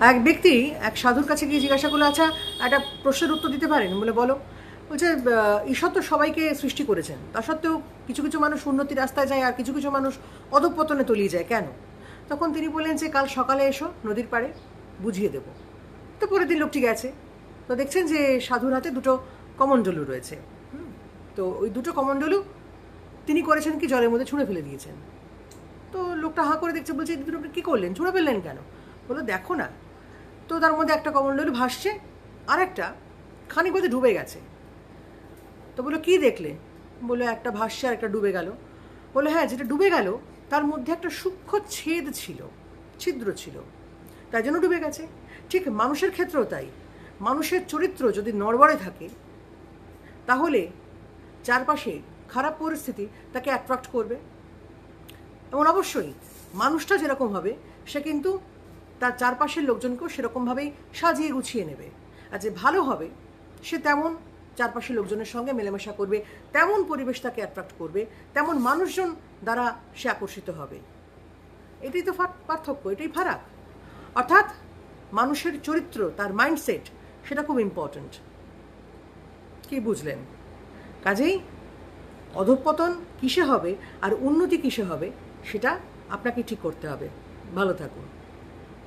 এক ব্যক্তি, এক সাধুর কাছে গিয়ে জিজ্ঞাসা করল আচ্ছা একটা প্রশ্নের উত্তর দিতে পারেন? বলে বলো। বলছে ঈশ্বর তো সবাইকে সৃষ্টি করেছেন। তা সত্ত্বেও কিছু কিছু মানুষ উন্নতি রাস্তায় যায় আর কিছু কিছু মানুষ অধঃপতনে তলিয়ে যায়। কেন? তখন তিনি বললেন যে, কাল সকালে এসো, নদীর পাড়ে বুঝিয়ে দেবো। তো পরের দিন লোকটি গেছে। তো দেখছেন যে, সাধুর হাতে দুটো কমণ্ডলু রয়েছে। তো ওই দুটো কমণ্ডলু তিনি করেছেন কি, জলের মধ্যে ছুঁড়ে ফেলে দিয়েছেন। তো লোকটা হাঁ করে দেখছে, বলছে দিদি আপনি কী করলেন? ছুঁড়ে ফেললেন কেন? বলল দেখো না। তো তার মধ্যে একটা কমণ্ডলু ভাসছে আর একটা খানিক মধ্যে ডুবে গেছে। তো বলল, কী দেখলে? বলল, একটা ভাসছে আর একটা ডুবে গেল। বলল হ্যাঁ যেটা ডুবে গেল, তার মধ্যে একটা সূক্ষ্ম ছেদ ছিল, ছিদ্র ছিল। তাই জন্য ডুবে গেছে। ঠিক মানুষের ক্ষেত্রেও তাই। মানুষের চরিত্র যদি নড়বড়ে থাকে, তাহলে চারপাশে খারাপ পরিস্থিতি তাকে অ্যাট্রাক্ট করবে। এবং অবশ্যই মানুষটা যেরকম হবে, সে কিন্তু তার চারপাশের লোকজনকেও সেরকমভাবেই সাজিয়ে গুছিয়ে নেবে। আর যে ভালো হবে, সে তেমন চারপাশের লোকজনের সঙ্গে মেলামেশা করবে, তেমন পরিবেশ তাকে অ্যাট্রাক্ট করবে, তেমন মানুষজন দ্বারা সে আকর্ষিত হবে। এটাই তো পার্থক্য, এটাই ফারাক। অর্থাৎ মানুষের চরিত্র, তার মাইন্ডসেট সেটা খুব ইম্পর্ট্যান্ট কি বুঝলেন? কাজেই অধঃপতন কিসে হবে আর উন্নতি কিসে হবে, সেটা আপনাকে ঠিক করতে হবে। ভালো থাকুন।